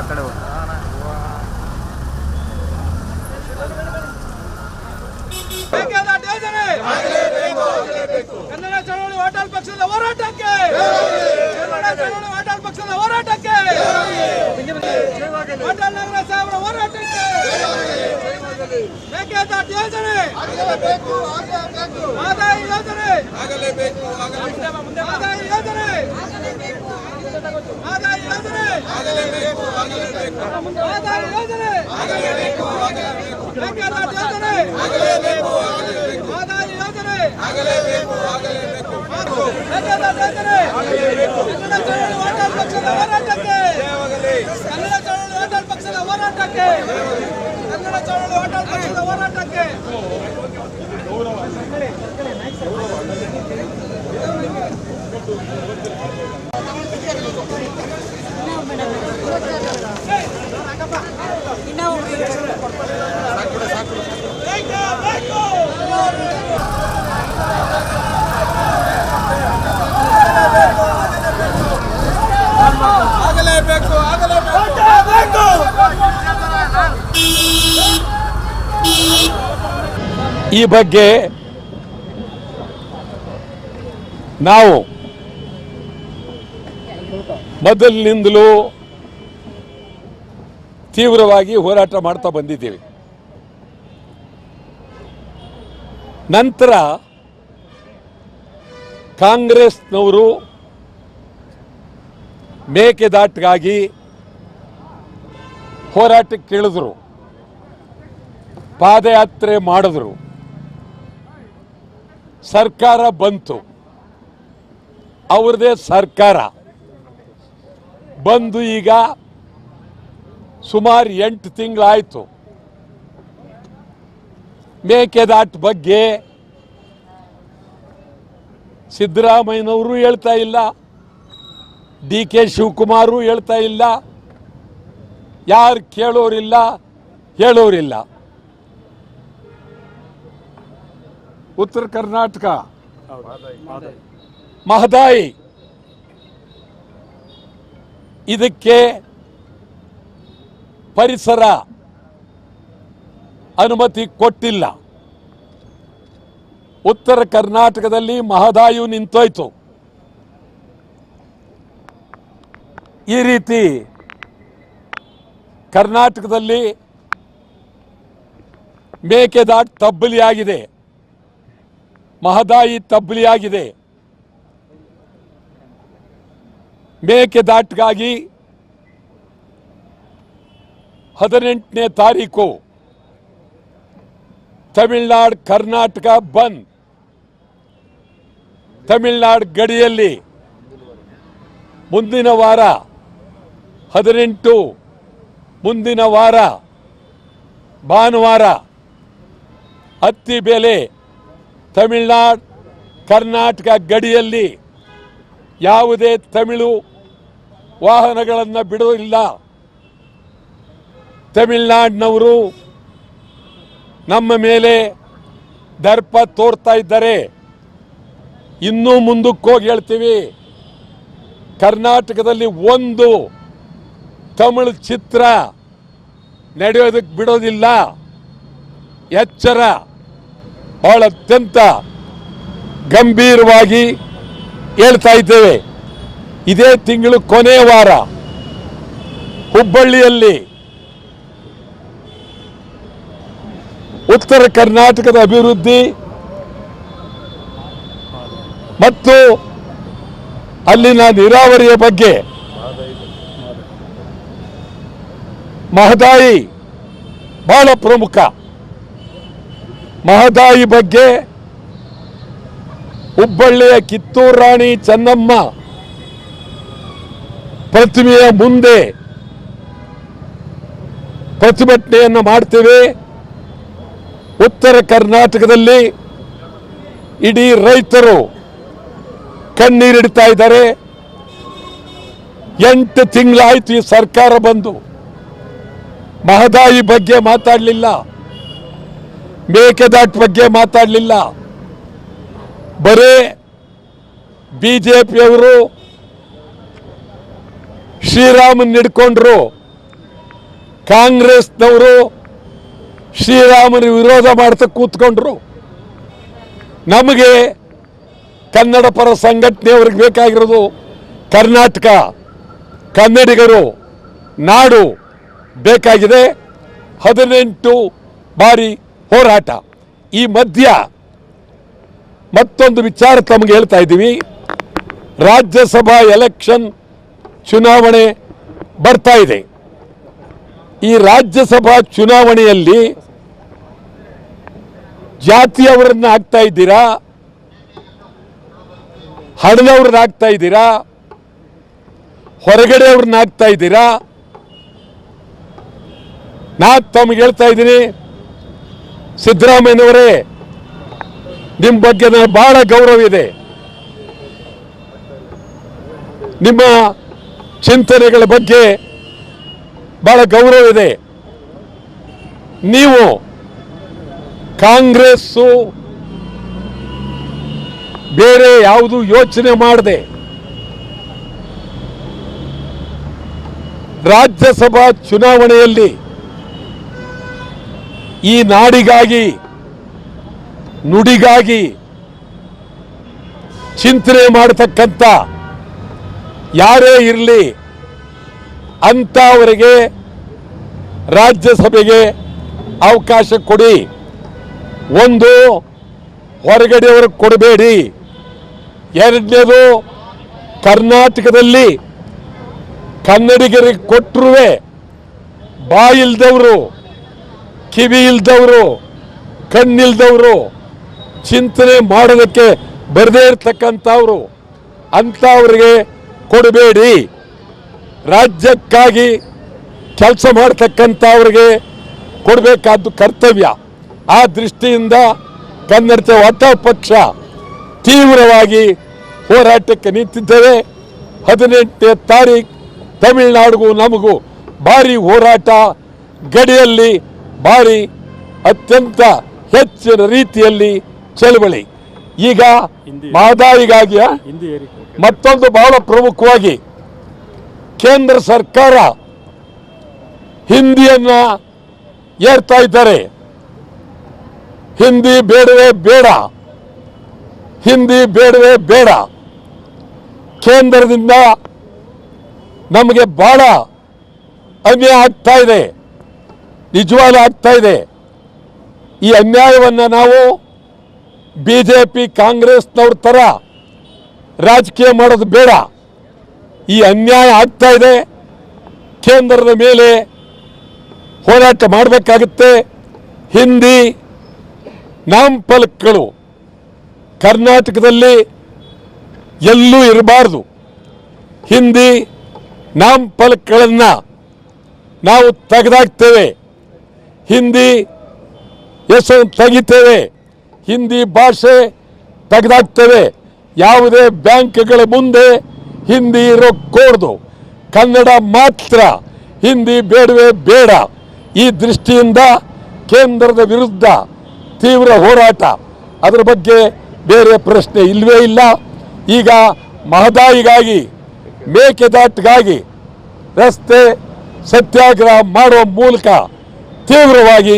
ಆ ಕಡೆ ಹೋಗಿ. ಕನ್ನಡ ಚಳವಳಿ ಹೋಟೆಲ್ ಪಕ್ಷದ ಹೋರಾಟಕ್ಕೆ! ಕನ್ನಡ ಚಳವಳಿ ಹೋಟೆಲ್ ಪಕ್ಷದ ಹೋರಾಟಕ್ಕೆ! ಹೋಟೆಲ್ ನಗರ ಸಾಹೇಬರ ಹೋರಾಟಕ್ಕೆ! ಮೇಕೆದಾಟು ಯೋಜನೆ! ಆದಾಯ ಯೋಜನೆ! ಆದಾಯ ಯೋಜನೆ ಆದಾಯ ಯೋಜನೆ ಆದಾಯ ಯೋಜನೆ ಮೇಕೆದಾಟು ಯೋಜನೆ ಆದಾಯ ಯೋಜನೆ ಮೇಕೆದಾಟು ಯೋಜನೆ ಕನ್ನಡ ಚಳವಳಿ ಹೋಟೆಲ್ ಪಕ್ಷದ ಹೋರಾಟಕ್ಕೆ ಕನ್ನಡ ಚಳವಳಿ ಹೋಟೆಲ್ ಪಕ್ಷದ ಹೋರಾಟಕ್ಕೆ ಕನ್ನಡ ಚಳವಳಿ ಹೋಟೆಲ್ ಪಕ್ಷದ ಹೋರಾಟಕ್ಕೆ ಆಗಲೇಬೇಕು ಆಗಲೇಬೇಕು ಈ ಬಗ್ಗೆ ನಾವು ಮೊದಲಿನಿಂದಲೂ ತೀವ್ರವಾಗಿ ಹೋರಾಟ ಮಾಡ್ತಾ ಬಂದಿದ್ದೀವಿ. ನಂತರ ಕಾಂಗ್ರೆಸ್ನವರು ಮೇಕೆದಾಟ್ಗಾಗಿ ಹೋರಾಟಕ್ಕೆ ಇಳಿದ್ರು, ಪಾದಯಾತ್ರೆ ಮಾಡಿದ್ರು. ಸರ್ಕಾರ ಬಂತು. ಅವ್ರದೇ ಸರ್ಕಾರ. ಬಂದು ಈಗ ಸುಮಾರು ಎಂಟು ತಿಂಗಳಾಯಿತು. ಮೇಕೆದಾಟ್ ಬಗ್ಗೆ ಸಿದ್ದರಾಮಯ್ಯನವರು ಹೇಳ್ತಾ ಇಲ್ಲ. ಡಿ ಕೆ ಶಿವಕುಮಾರು ಹೇಳ್ತಾ ಇಲ್ಲ. ಯಾರು ಕೇಳೋರಿಲ್ಲ, ಹೇಳೋರಿಲ್ಲ. ಉತ್ತರ ಕರ್ನಾಟಕ. ಮಹದಾಯಿ. ಇದಕ್ಕೆ ಪರಿಸರ ಅನುಮತಿ ಕೊಟ್ಟಿಲ್ಲ. ಉತ್ತರ ಕರ್ನಾಟಕದಲ್ಲಿ ಮಹದಾಯು ನಿಂತೋಯ್ತು. ಈ ರೀತಿ ಕರ್ನಾಟಕದಲ್ಲಿ ಮೇಕೆದಾಟ್ ತಬ್ಬಲಿಯಾಗಿದೆ. ಮಹದಾಯಿ ತಬ್ಬಲಿಯಾಗಿದೆ ಮೇಕೆದಾಟ್ಗಾಗಿ ಹದಿನೆಂಟನೇ ತಾರೀಕು ತಮಿಳ್ನಾಡು ಕರ್ನಾಟಕ ಬಂದ್. ತಮಿಳ್ನಾಡು ಗಡಿಯಲ್ಲಿ ಮುಂದಿನ ವಾರ ಹದಿನೆಂಟು, ಮುಂದಿನ ವಾರ ಭಾನುವಾರ ಹತ್ತಿ ಬೆಲೆ ತಮಿಳ್ನಾಡು, ಕರ್ನಾಟಕ ಗಡಿಯಲ್ಲಿ ಯಾವುದೇ ತಮಿಳು ವಾಹನಗಳನ್ನು ಬಿಡೋದಿಲ್ಲ. ತಮಿಳ್ನಾಡಿನವರು ನಮ್ಮ ಮೇಲೆ ದರ್ಪ ತೋರ್ತಾ ಇದ್ದಾರೆ. ಇನ್ನೂ ಮುಂದಕ್ಕೆ ಹೋಗಿ ಹೇಳ್ತೀವಿ, ಕರ್ನಾಟಕದಲ್ಲಿ ಒಂದು ತಮಿಳು ಚಿತ್ರ ನಡೆಯೋದಕ್ಕೆ ಬಿಡೋದಿಲ್ಲ. ಎಚ್ಚರ. ಬಹಳ ಅತ್ಯಂತ ಗಂಭೀರವಾಗಿ ಹೇಳ್ತಾ ಇದ್ದೇವೆ. ಇದೇ ತಿಂಗಳು ಕೊನೆಯ ವಾರ ಹುಬ್ಬಳ್ಳಿಯಲ್ಲಿ ಉತ್ತರ ಕರ್ನಾಟಕದ ಅಭಿವೃದ್ಧಿ ಮತ್ತು ಅಲ್ಲಿನ ನೀರಾವರಿಯ ಬಗ್ಗೆ ಮಹದಾಯಿ ಬಹಳ ಪ್ರಮುಖ. ಮಹದಾಯಿ ಬಗ್ಗೆ ಹುಬ್ಬಳ್ಳಿಯ ಕಿತ್ತೂರು ರಾಣಿ ಚೆನ್ನಮ್ಮ ಪ್ರತಿಮೆಯ ಮುಂದೆ ಪ್ರತಿಭಟನೆಯನ್ನು ಮಾಡ್ತೇವೆ. ಉತ್ತರ ಕರ್ನಾಟಕದಲ್ಲಿ ಇಡೀ ರೈತರು ಕಣ್ಣೀರಿಡ್ತಾ ಇದ್ದಾರೆ. ಎಂಟು ತಿಂಗಳಾಯ್ತು ಈ ಸರ್ಕಾರ ಬಂದು. ಮಹದಾಯಿ ಬಗ್ಗೆ ಮಾತಾಡಲಿಲ್ಲ. ಮೇಕೆದಾಟ್ ಬಗ್ಗೆ ಮಾತಾಡಲಿಲ್ಲ. ಬರೇ ಬಿಜೆಪಿಯವರು ಶ್ರೀರಾಮನ್ ಹಿಡ್ಕೊಂಡ್ರು. ಕಾಂಗ್ರೆಸ್ನವರು ಶ್ರೀರಾಮನ ವಿರೋಧ ಮಾಡ್ತಾ ಕೂತ್ಕೊಂಡ್ರು. ನಮಗೆ ಕನ್ನಡ ಪರ ಸಂಘಟನೆಯವ್ರಿಗೆ ಬೇಕಾಗಿರೋದು ಕರ್ನಾಟಕ, ಕನ್ನಡಿಗರು, ನಾಡು ಬೇಕಾಗಿದೆ. ಹದಿನೆಂಟು ಬಾರಿ ಹೋರಾಟ. ಈ ಮಧ್ಯ ಮತ್ತೊಂದು ವಿಚಾರ ತಮಗೆ ಹೇಳ್ತಾ ಇದ್ದೀವಿ. ರಾಜ್ಯಸಭಾ ಎಲೆಕ್ಷನ್ ಚುನಾವಣೆ ಬರ್ತಾ ಇದೆ. ಈ ರಾಜ್ಯಸಭಾ ಚುನಾವಣೆಯಲ್ಲಿ ಜಾತಿಯವರನ್ನ ಹಾಕ್ತಾ ಇದ್ದೀರಾ? ಹಣದವ್ರನ್ನ ಹಾಕ್ತಾ ಇದ್ದೀರಾ? ಹೊರಗಡೆಯವ್ರನ್ನ ಹಾಕ್ತಾ ಇದ್ದೀರಾ? ನಾ ತಮಗೆ ಹೇಳ್ತಾ ಇದ್ದೀನಿ ಸಿದ್ದರಾಮಯ್ಯನವರೇ ನಿಮ್ಮ ಬಗ್ಗೆ ನನಗೆ ಬಹಳ ಗೌರವ ಇದೆ ನಿಮ್ಮ ಚಿಂತನೆಗಳ ಬಗ್ಗೆ ಬಹಳ ಗೌರವ ಇದೆ ನೀವು ಕಾಂಗ್ರೆಸ್ಸು ಬೇರೆ ಯಾವುದು ಯೋಚನೆ ಮಾಡದೆ ರಾಜ್ಯಸಭಾ ಚುನಾವಣೆಯಲ್ಲಿ ಈ ನಾಡಿಗಾಗಿ, ನುಡಿಗಾಗಿ ಚಿಂತನೆ ಮಾಡತಕ್ಕಂಥ ಯಾರೇ ಇರಲಿ, ಅಂಥವರಿಗೆ ರಾಜ್ಯಸಭೆಗೆ ಅವಕಾಶ ಕೊಡಿ. ಒಂದು ಹೊರಗಡೆಯವ್ರಿಗೆ ಕೊಡಬೇಡಿ. ಎರಡನೇದು, ಕರ್ನಾಟಕದಲ್ಲಿ ಕನ್ನಡಿಗರಿಗೆ ಕೊಟ್ಟರೂ ಬಾಯಿಲ್ದವರು. ಕಿವಿ ಇಲ್ದವರು ಕಣ್ಣಿಲ್ದವರು, ಚಿಂತನೆ ಮಾಡೋದಕ್ಕೆ ಬರದೇ ಇರ್ತಕ್ಕಂಥವ್ರು, ಅಂಥವ್ರಿಗೆ ಕೊಡಬೇಡಿ. ರಾಜ್ಯಕ್ಕಾಗಿ ಕೆಲಸ ಮಾಡ್ತಕ್ಕಂಥವ್ರಿಗೆ ಕೊಡಬೇಕಾದ್ದು ಕರ್ತವ್ಯ. ಆ ದೃಷ್ಟಿಯಿಂದ ಕನ್ನಡದ ಒಟ್ಟ ಪಕ್ಷ ತೀವ್ರವಾಗಿ ಹೋರಾಟಕ್ಕೆ ನಿಂತಿದ್ದೇವೆ. ಹದಿನೆಂಟನೇ ತಾರೀಕು ತಮಿಳುನಾಡಿಗೂ ನಮಗೂ ಭಾರಿ ಹೋರಾಟ ಗಡಿಯಲ್ಲಿ ಭಾರಿ ಅತ್ಯಂತ ಹೆಚ್ಚಿನ ರೀತಿಯಲ್ಲಿ ಚಳವಳಿ. ಈಗ ಮಹದಾಯಿಗಾಗಿ ಹಿಂದಿ ಏರಿಕೆ. ಮತ್ತೊಂದು ಬಹಳ ಪ್ರಮುಖವಾಗಿ ಕೇಂದ್ರ ಸರ್ಕಾರ ಹಿಂದಿಯನ್ನ ಏರ್ತಾ ಇದ್ದಾರೆ. ಹಿಂದಿ ಬೇಡವೇ ಬೇಡ. ಹಿಂದಿ ಬೇಡವೇ ಬೇಡ. ಕೇಂದ್ರದಿಂದ ನಮಗೆ ಬಹಳ ಅನ್ಯಾಯ ಆಗ್ತಾ ಇದೆ. ನಿಜವಾಗ್ಲೂ ಆಗ್ತಾ ಇದೆ. ಈ ಅನ್ಯಾಯವನ್ನು ನಾವು ಬಿ ಜೆ ಪಿ ಕಾಂಗ್ರೆಸ್ನವ್ರ ಥರ ರಾಜಕೀಯ ಮಾಡೋದು ಬೇಡ. ಈ ಅನ್ಯಾಯ ಆಗ್ತಾ ಇದೆ. ಕೇಂದ್ರದ ಮೇಲೆ ಹೋರಾಟ ಮಾಡಬೇಕಾಗುತ್ತೆ. ಹಿಂದಿ ನಾಮಫಲಕಗಳು ಕರ್ನಾಟಕದಲ್ಲಿ ಎಲ್ಲೂ ಇರಬಾರ್ದು. ಹಿಂದಿ ನಾಮಫಲಕಗಳನ್ನು ನಾವು ತೆಗೆದಾಕ್ತೇವೆ. ಹಿಂದಿ ಹೆಸರು ತೆಗಿತೇವೆ. ಹಿಂದಿ ಭಾಷೆ ತೆಗೆದಾಕ್ತೇವೆ. ಯಾವುದೇ ಬ್ಯಾಂಕ್ಗಳ ಮುಂದೆ ಹಿಂದಿ ಇರೋ ಕೂಡ್ದು ಕನ್ನಡ ಮಾತ್ರ, ಹಿಂದಿ ಬೇಡವೇ ಬೇಡ. ಈ ದೃಷ್ಟಿಯಿಂದ ಕೇಂದ್ರದ ವಿರುದ್ಧ ತೀವ್ರ ಹೋರಾಟ. ಅದರ ಬಗ್ಗೆ ಬೇರೆ ಪ್ರಶ್ನೆ ಇಲ್ಲವೇ ಇಲ್ಲ. ಈಗ ಮಹದಾಯಿಗಾಗಿ, ಮೇಕೆದಾಟ್ಗಾಗಿ ರಸ್ತೆ ಸತ್ಯಾಗ್ರಹ ಮಾಡುವ ಮೂಲಕ ತೀವ್ರವಾಗಿ